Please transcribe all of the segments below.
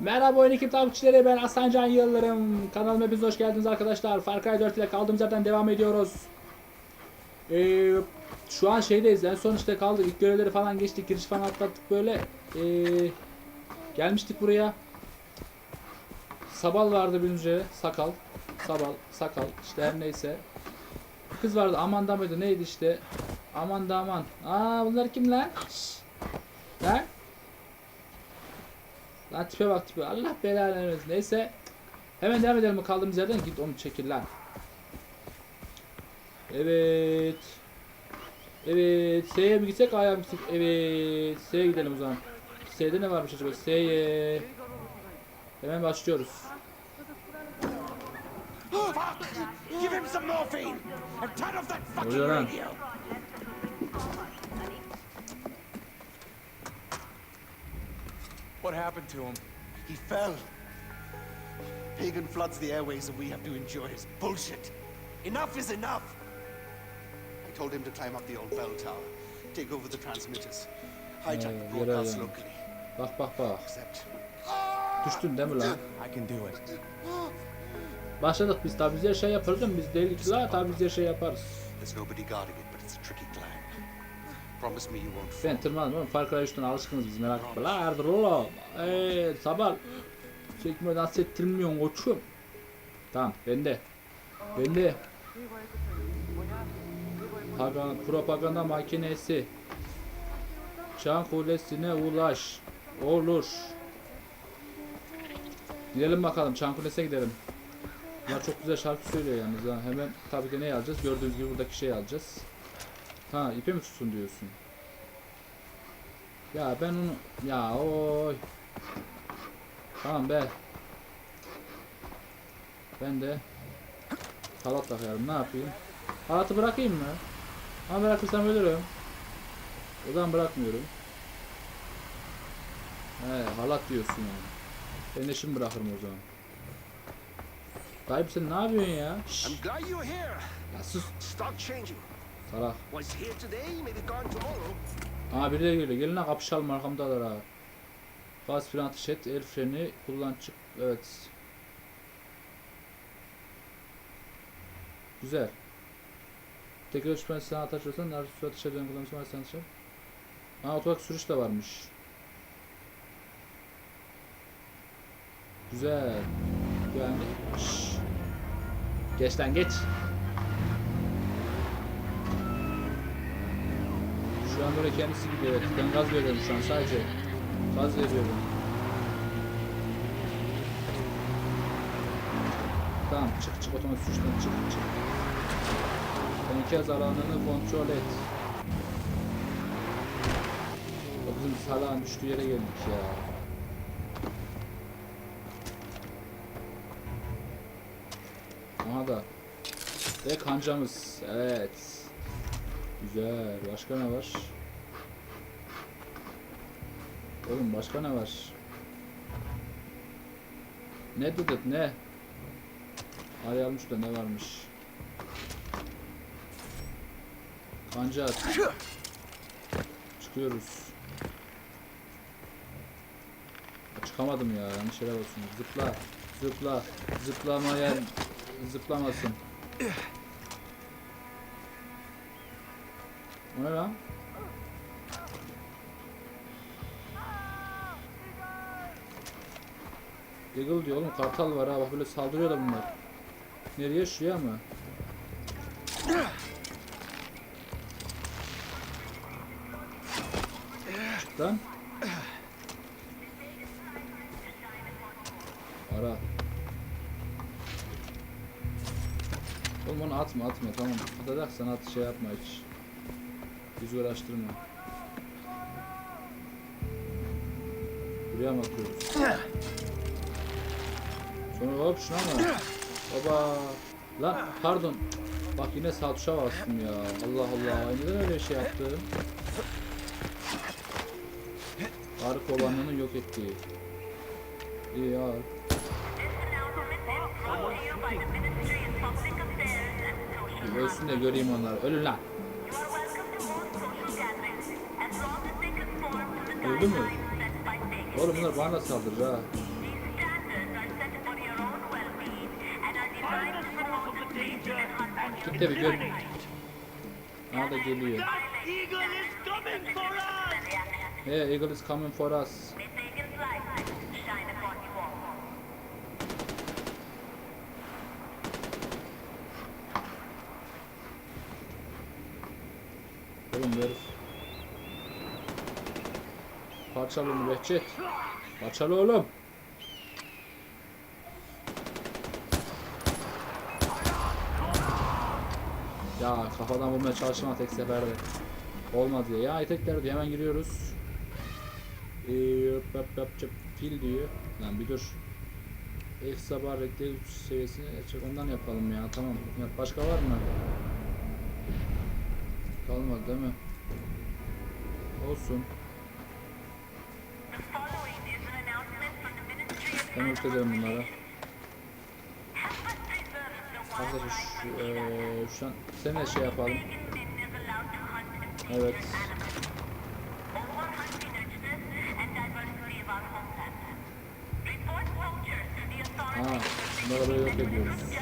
Merhaba oyun ekip takipçileri ben Aslancan Yıldırım. Kanalıma hepiniz hoş geldiniz arkadaşlar. Far Cry 4 ile kaldığımız yerden devam ediyoruz. Ee, şu an şeydeyiz en son işte kaldık. İlk görevleri falan geçtik. Giriş falan atlattık böyle. Ee, gelmiştik buraya. Sabal vardı bir önce. Sakal. Sabal. Sakal. işte her neyse. Kız vardı. Amanda mıydı neydi işte. Aman da aman. Aa bunlar kim lan? Şşş. Lan? Lan tipe bak tipe. Allah belanı vermesin. Neyse. Hemen devam edelim kaldığımız yerden. Git onu çekil lan. Evet. Evet. S'ye mi gitsek A'ya mı gitsek? Evet. S'ye gidelim o zaman. S'de ne varmış acaba? S'ye. Hemen başlıyoruz. Give him some morphine! And turn off that fucking radio! What happened to him? He fell. Pagan floods the airways and we have to endure his bullshit. Enough is enough! I told him to climb up the old bell tower, take over the transmitters, hijack the Ee, broadcast locally. Bak bak bak. Except Düştün değil mi lan? I can do it. Başladık biz tabi biz her şey yaparız değil mi? Biz değiliz la tabi biz her şey yaparız. there's nobody guarding it, but it's a tricky Ben tırmandım oğlum Far Cry 3'ten alışkınız biz merak etme. La Erdir oğlum. Eee sabah. Çekme nasıl ettirmiyorsun koçum. Tamam bende. Bende. Pagan, propaganda makinesi. Çan kulesine ulaş. Olur. Gidelim bakalım Çan kulesine gidelim. Bunlar çok güzel şarkı söylüyor yalnız ha. Hemen tabii ki ne yazacağız? Gördüğünüz gibi buradaki şey alacağız. Ha ipe mi tutsun diyorsun? Ya ben onu ya oy. Tamam be. Ben de halat takıyorum. Ne yapayım? Halatı bırakayım mı? Ama bırakırsam ölürüm. O zaman bırakmıyorum. He halat diyorsun yani. Ben de şimdi bırakırım o zaman. Dayı sen ne yapıyorsun ya? Şşş. Ya sus. Changing. Tomorrow. Aa biri de geliyor. Gelin lan kapışalım arkamdalar ha. Gaz fren ateş et. El freni kullan çık. Evet. Güzel. Tekrar uçman sen ateş olsan narkotik su ateş eden kullanmışsın varsa ateş et. Aa otomatik sürüş de varmış. Güzel. Şşş. Geç lan geç. Şu an böyle kendisi gidiyor evet. Ben gaz veriyorum şu an sadece. Gaz veriyorum. Tamam çık çık otomatik suçtan çık çık. Enkaz alanını kontrol et. O bizim salağın düştüğü yere geldik ya. Aha da. Ve kancamız. Evet. Güzel. Başka ne var? Oğlum başka ne var? Ne dedik ne? Arayalmış da ne varmış? Kanca at. Çıkıyoruz. Çıkamadım ya yanlış yere basın. Zıpla. Zıpla. Zıplamayan zıplamasın. O ne lan? Eagle diyor oğlum kartal var ha bak böyle saldırıyor da bunlar. Nereye şuraya mı? Çık lan. Ara. Oğlum onu atma atma tamam. Atacaksan at şey yapma hiç. Bizi uğraştırma. Buraya mı atıyoruz? Sonra hop şuna mı? Baba. Lan pardon. Bak yine sağ tuşa bastım ya. Allah Allah. Neden öyle şey yaptı? Arı kovanını yok etti. İyi ya. Ölsün de göreyim onları. Ölün lan. Öldü mü? Oğlum bunlar bana saldırır ha. Git de bir gör. Aha da geliyor. He, Eagle is coming for us. Onu Behçet. Parçalı oğlum. Ya kafadan vurmaya çalışma tek seferde. Olmadı ya. Ya etekler diyor hemen giriyoruz. Ee, yap yap yap yap. fil diyor. Lan bir dur. F sabah güç seviyesini açık ondan yapalım ya tamam. Başka var mı? Kalmadı değil mi? Olsun. Ben ülkelerim bunlara. Arkadaşlar şu, eee, şu an seninle şey yapalım. Evet. Ha, bunları böyle yok ediyoruz.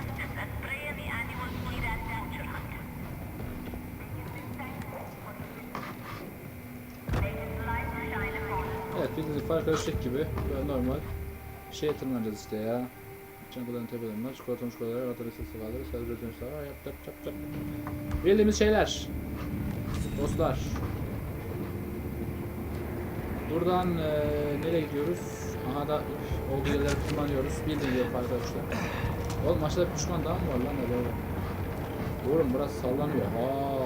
Fark karışık gibi böyle normal şeye tırmanacağız işte ya. Çantaların tepelerinden çikolatalı çikolatalar, sesi kalır, sadece üretim var, yap yap yap yap. Bildiğimiz şeyler. Dostlar. Buradan eee nereye gidiyoruz? Aha da olduğu yerlere tırmanıyoruz. Bildiğin yok arkadaşlar. Oğlum aşağıda bir düşman daha mı var lan öyle? Oğlum burası sallanıyor. Aa.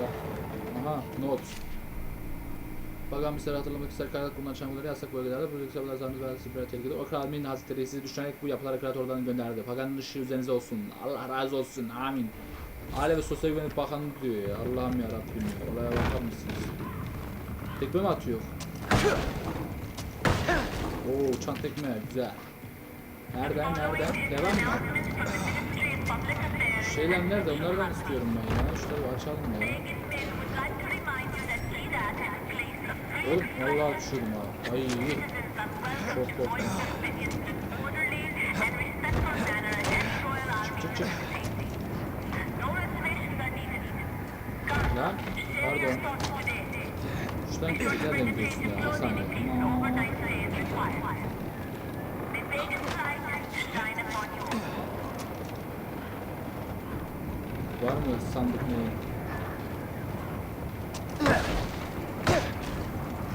Aha not. Bakan bir hatırlamak ister kaynaklı bulunan çamurları yasak bölgelerde bu yükselmeler zannet ve sipere tehlikeli. O kral Min Hazretleri sizi düşünerek bu yapılara kreatörden gönderdi. Paganın ışığı üzerinize olsun. Allah razı olsun. Amin. Aile ve Sosyal Güvenlik Bakanı diyor ya. Allah'ım ya Rabbim ya. Olaya bakar mısınız? Tekme mi atıyor? Oo uçan tekme güzel. Nereden nereden? Devam mı? Şeyler nerede? Onlardan istiyorum ben ya. Şunları açalım ya. Oğlum vallahi düşürdüm ha. Ay çok korktum. Çık çık çık. Lan pardon. Şuradan nereden gidiyorsun ya? Saniye. Aman. Var mı sandık ne?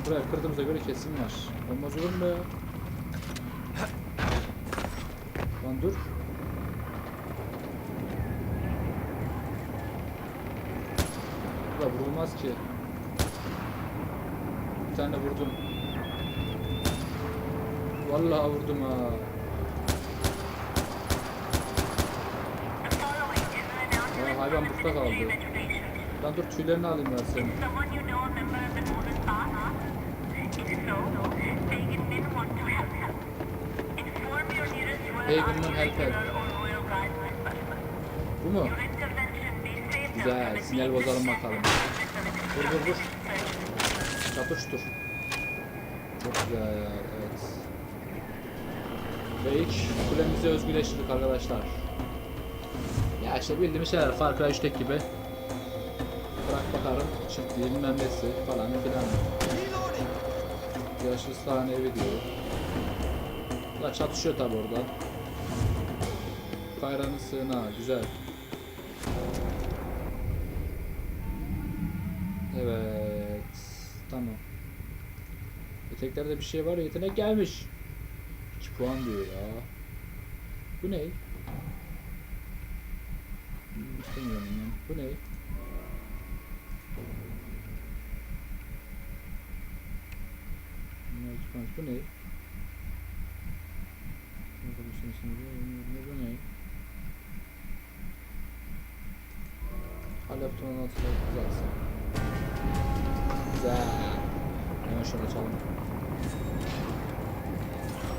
Buraya kırdığımıza göre kesim var. Olmaz olur mu ya? Lan dur. Burada vurulmaz ki. Bir tane vurdum. Vallahi vurdum ha. Ya hayvan bukta kaldı. Lan dur tüylerini alayım ben senin. Or royal guardsman personnel. Bu mu? Güzel. Sinyal bozalım bakalım. Dur dur dur. search. Çatış dur. Çok güzel. Evet. Ve ilk kulemizi özgürleştirdik arkadaşlar. Ya işte bildiğimiz şeyler Far Cry 3'teki gibi. Bırak bakarım çiftliği bilmem nesi falan filan. Yaşlı sahne evi diyor. Da çatışıyor tabi orada. Kayranın sığınağı güzel. Evet. Tamam. Eteklerde bir şey var ya yetenek gelmiş. 2 puan diyor ya. Bu ne? Hmm, İstemiyorum ben. Bu ne? Bunlar iki puan. Bu ne? Bu ne? Hala butonun altına uzatsın. Güzel. Hemen şunu açalım.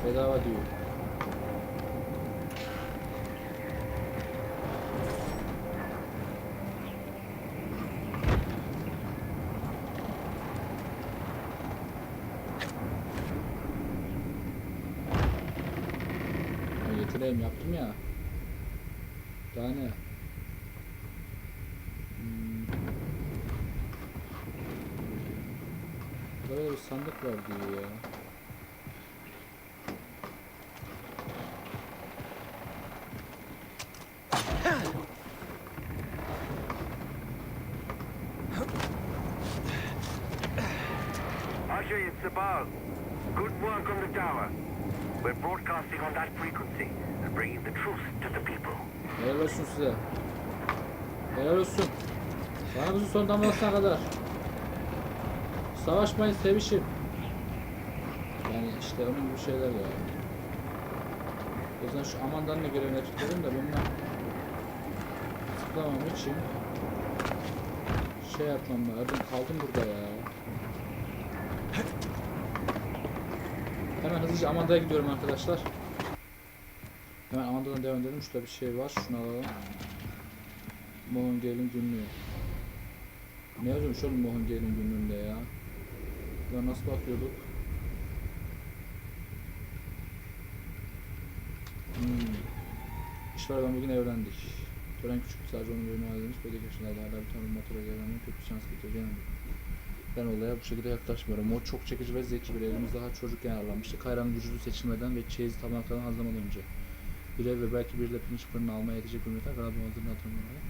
Bedava diyor. Buradayım yaptım ya. Daha ne? Hmm. Böyle bir sandık var diyor ya. Good work on the tower. We're broadcasting on that frequency. Size. Helal olsun. Paramızın son damlasına kadar. Savaşmayın sevişin. Yani işte onun gibi şeyler ya. O yüzden şu amandan da görevine tutuyorum da bununla zıplamam için şey yapmam lazım. Kaldım burada ya. Hemen hızlıca Amanda'ya gidiyorum arkadaşlar. Hemen Amanda'dan devam edelim. Şurada bir şey var. Şunu alalım. Mohon Gelin günlüğü. Ne yazıyormuş oğlum Mohon Gelin günlüğünde ya? Ya nasıl bakıyorduk? Hmm. İşlerden bugün evlendik. Tören küçük sadece onun bölümü ayrılmış. Böyle yaşlarda hala bir tane motora gelen kötü şans getireceğim. Ben olaya bu şekilde yaklaşmıyorum. O çok çekici ve zeki bir evimiz daha çocukken ayarlanmıştı. Kayran vücudu seçilmeden ve çeyiz tabaklarını hazırlamadan önce. Bir ev ve belki bir de pirinç fırını almaya yetecek miktar galiba hazırını hatırlamıyorum.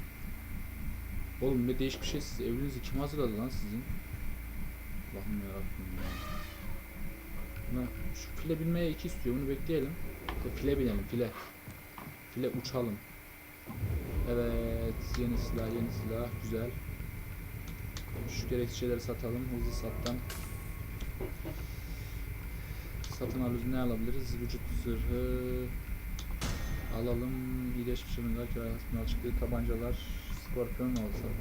Oğlum ne değişik bir şey siz evinizi kim hazırladı lan sizin? Allah'ım yarabbim ya. Buna şu file binmeye iki istiyor bunu bekleyelim. File binelim file. File uçalım. Evet yeni silah yeni silah güzel. Şu gereksiz şeyleri satalım hızlı sattan. Satın alıyoruz ne alabiliriz? Vücut zırhı alalım. İyileşmiş ürünler kira hasbına çıktığı tabancalar Skorpion mu alsak?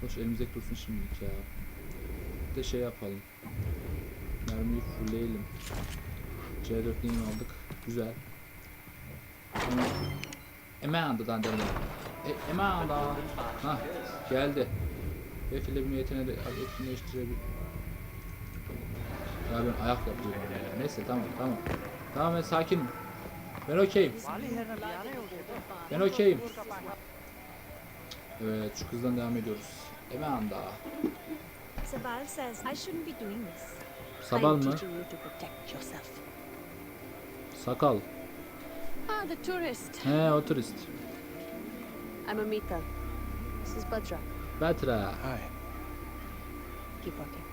Hoş elimizdeki dursun şimdilik ya. Bir de şey yapalım. Mermiyi fullleyelim. C4'lüğünü aldık. Güzel. Ama Emeanda'dan denedim. E, Emeanda. Hah geldi. Filmin yeteneği etkinleştirebilir. Ya ben ayak yapıyorum ya. Neyse tamam tamam. Tamam ben sakinim. Ben okeyim. Ben okeyim. Evet şu kızdan devam ediyoruz. Emanda. Sabal says I shouldn't be doing this. Sabal I'm mı? teaching you to protect yourself. Sakal. Ah, the tourist. He o turist. I'm Amita. This is Badra. Betra. Hi. Keep walking.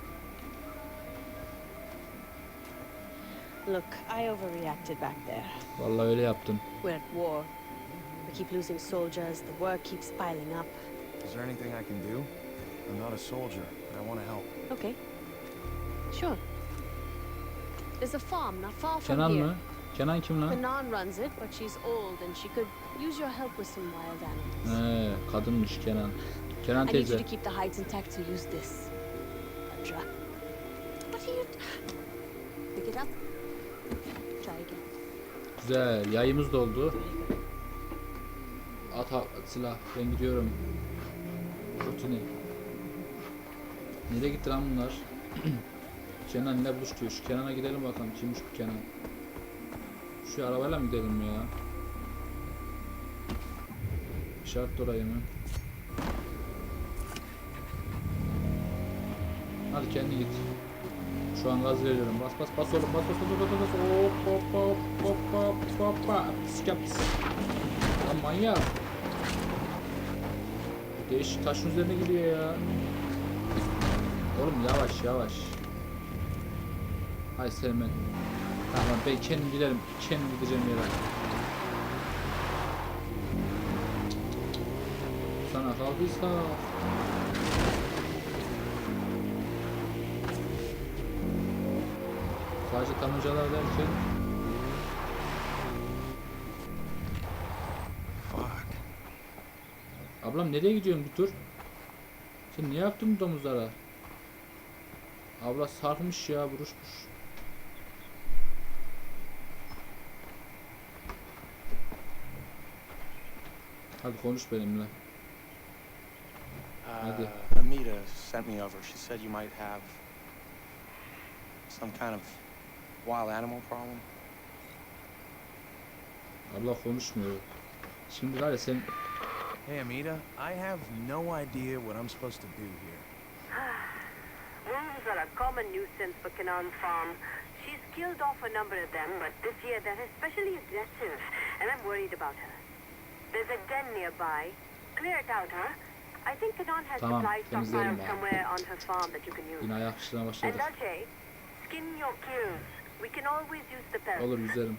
Look, I overreacted back there. Vallahi öyle yaptın. We're at war. We keep losing soldiers. The work keeps piling up. Is there anything I can do? I'm not a soldier, but I want to help. Okay. Sure. There's a farm not far from Kenan here. mı? Kenan kim lan? Kanan runs it, but she's old and she could use your help with some wild animals. He kadınmış Kenan. Kenan I need you teyze. to keep the hides intact to use this. Badra. What are you... Pick it up. Güzel. Yayımız doldu. At, ha- silah. Ben gidiyorum. Rutini. Nereye gitti lan bunlar? Kenan ne buluşturuyor? Şu Kenan'a gidelim bakalım. Kimmiş bu Kenan? Şu arabayla mı gidelim ya? İşaret orayı mı? Hadi kendi git. Şu an gaz veriyorum. Bas bas bas oğlum. Bas bas bas bas bas. Hop hop hop hop hop hop hop. Pis. Lan manyak. Değişik taşın üzerine gidiyor ya. Oğlum yavaş yavaş. Hay sevmen. Tamam ben kendim giderim. Kendim gideceğim yere. Sana kaldıysa. Sadece tabancalar derken Fuck. Ablam nereye gidiyorsun bir tur? Sen niye yaptın bu domuzlara? Abla sarmış ya buruşmuş. Hadi konuş benimle. Hadi. Uh, Amita sent me over. She said you might have some kind of wild animal problem. Abla konuşmuyor. Şimdi var ya sen Hey, Amita. I have no idea what I'm supposed to do here. Wolves are a common nuisance for Kanan's farm. She's killed off a number of them, but this year they're especially aggressive, and I'm worried about her. There's a den nearby. Clear it out, huh? I think Kanan has Tamam, supplies temizleyelim stockpiled abi. somewhere on her farm that you can use. Yine ayak işine And başladık. Dulce, skin your kills. Olur yüzerim.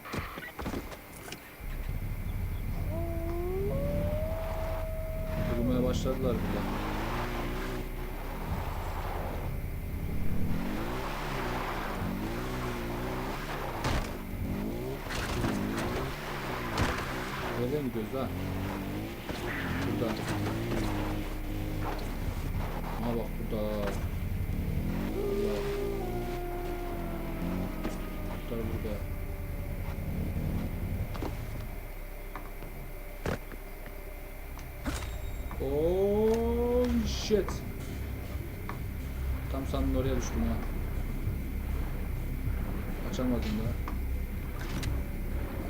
Kurumaya başladılar bile. Nereye gidiyoruz ha? Burada. Aa bak burada. Allah. Kurtar burada. Oh shit. Sandım oraya düştüm ya. Açamadım da.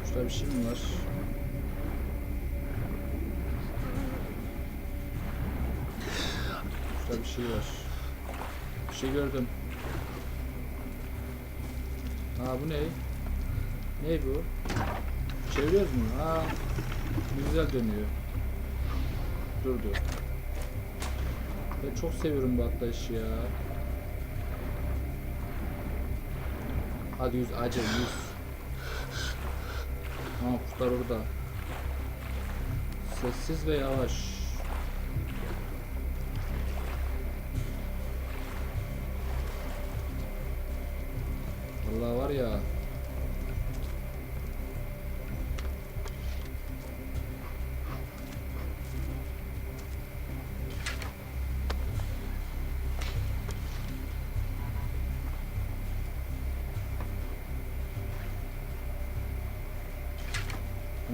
Şurada bir şey mi var? Şurada bir şey var. Bir şey gördüm. Aa bu ne? Ne bu? Çeviriyoruz mu? Ne güzel dönüyor. Durdu. Ben çok seviyorum bu atlayışı ya. Hadi yüz acil yüz. Aa kurtlar orada. Sessiz ve yavaş.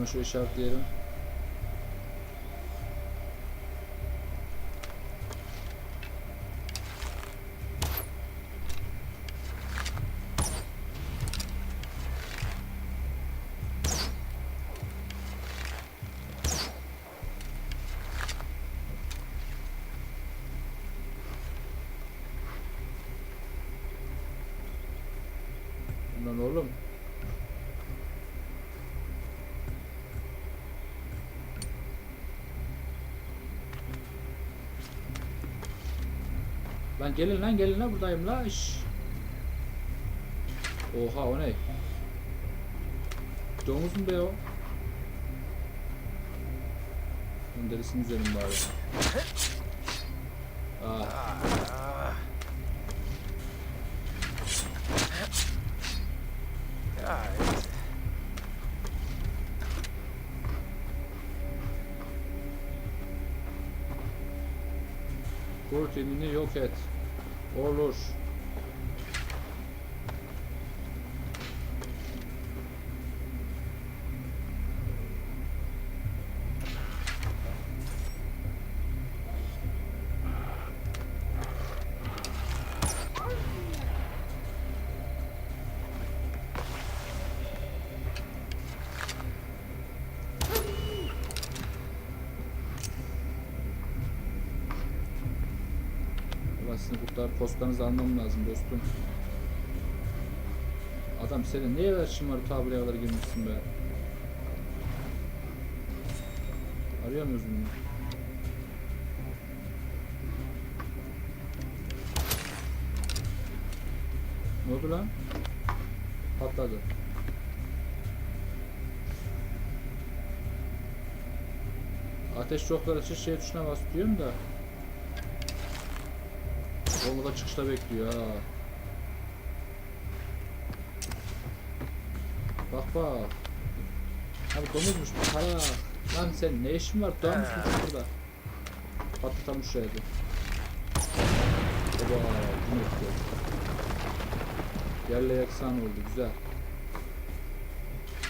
Bunu şu işaretleyelim. Lan oğlum. Lan gelin lan gelin lan buradayım la iş. Oha o ne? Domuz mu be o? Ben derisini üzerim bari. Ah. Kur kendini yok et. Kurtlar postanızı almam lazım dostum. Adam senin neye ver şımarı buraya kadar girmişsin be. Arıyor muyuz bunu? Ne oldu lan? Patladı. Ateş çoklar açış şey tuşuna bas diyorum da. Onu da çıkışta bekliyor ha. Bak bak. Abi domuzmuş bu para. Lan sen ne işin var? Domuzmuş burada. Patlatalım şuraya bir. Baba bunu yapıyor. Yerle yaksan oldu güzel.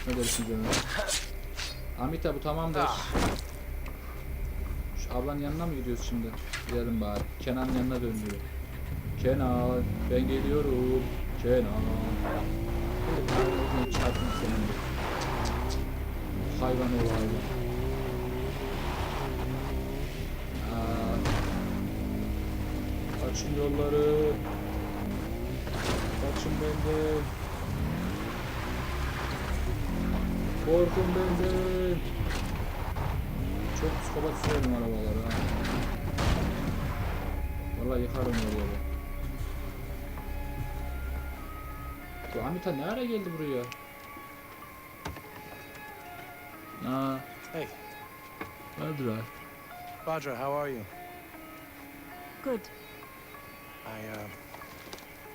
Ne dersin canım? Amita bu tamamdır. Şu ablanın yanına mı gidiyoruz şimdi? Gidelim bari. Kenan'ın yanına dönüyor. Kenan, ben geliyorum. Kenan. Çarpın senin. Hayvan ol hayvan. Açın yolları. başım döndü. Korkum benden. Çok psikopat sürerim arabaları ha. Vallahi yıkarım oraları. Bu Amita ne ara geldi buraya? Aa, Hey, öldüler. Badra, how are you? Good. I, uh,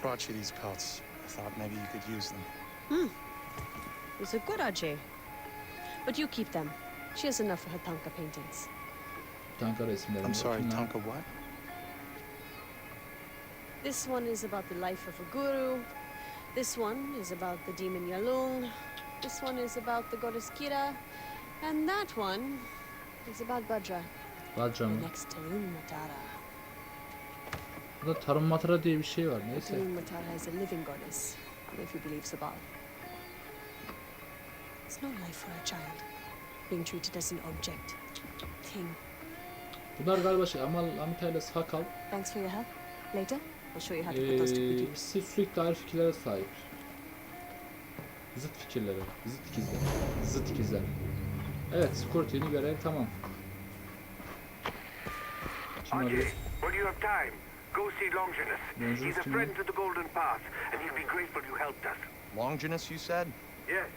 brought you these pelts. I thought maybe you could use them. Hmm. It's a good, Ajay. But you keep them. She has enough for her Tanka paintings. Tanka resimleri. I'm sorry, Bakın lan. Tonka what? This one is about the life of a guru. This one is about the demon Yalung. This one is about the goddess Kira. And that one is about Bajra, Badra mı? next Tarun Matara. Burada tarım matara diye bir şey var. Neyse. Tarun Matara is a living goddess, if you believe Sabal. It's no life for a child, being treated as an object. Thing. Bunlar galiba şey Amal Amita ile Sakal Thanks for your help. Later, Use. siz sürekli fikirlere sahip. Zıt fikirlere. Zıt ikizler. Zıt ikizler. Evet, Scortini görev tamam. Kim arıyor? when you have time, go see Longinus. Longinus He's a friend to the Golden Path, and he'll be grateful you helped us. Longinus, you said? Yes,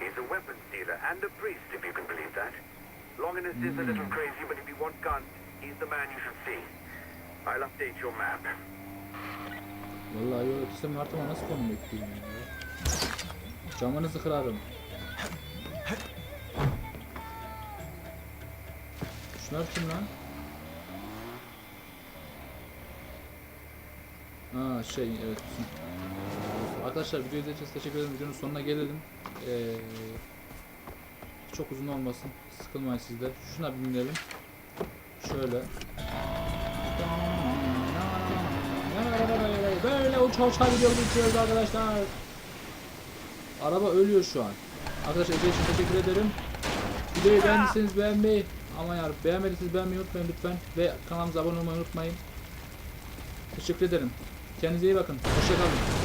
he's a weapons dealer and a priest, if you can believe that. Longinus is a little crazy, but if you want guns, he's the man you should see. I'll update your map. Vallahi yol ötesi Martıma nasıl konum ekleyeyim ya? Camınızı kırarım. Şunlar kim lan? Ha şey evet. Arkadaşlar video izlediğiniz için teşekkür ederim. Videonun sonuna gelelim. Ee, çok uzun olmasın. Sıkılmayın siz de. Şuna bir binelim. Şöyle. Uça gidiyoruz uçuyoruz arkadaşlar. Araba ölüyor şu an. Arkadaşlar Ece için teşekkür ederim. Videoyu beğendiyseniz beğenmeyi ama yani beğenmediyseniz beğenmeyi unutmayın lütfen. Ve kanalımıza abone olmayı unutmayın. Teşekkür ederim. Kendinize iyi bakın. Hoşçakalın.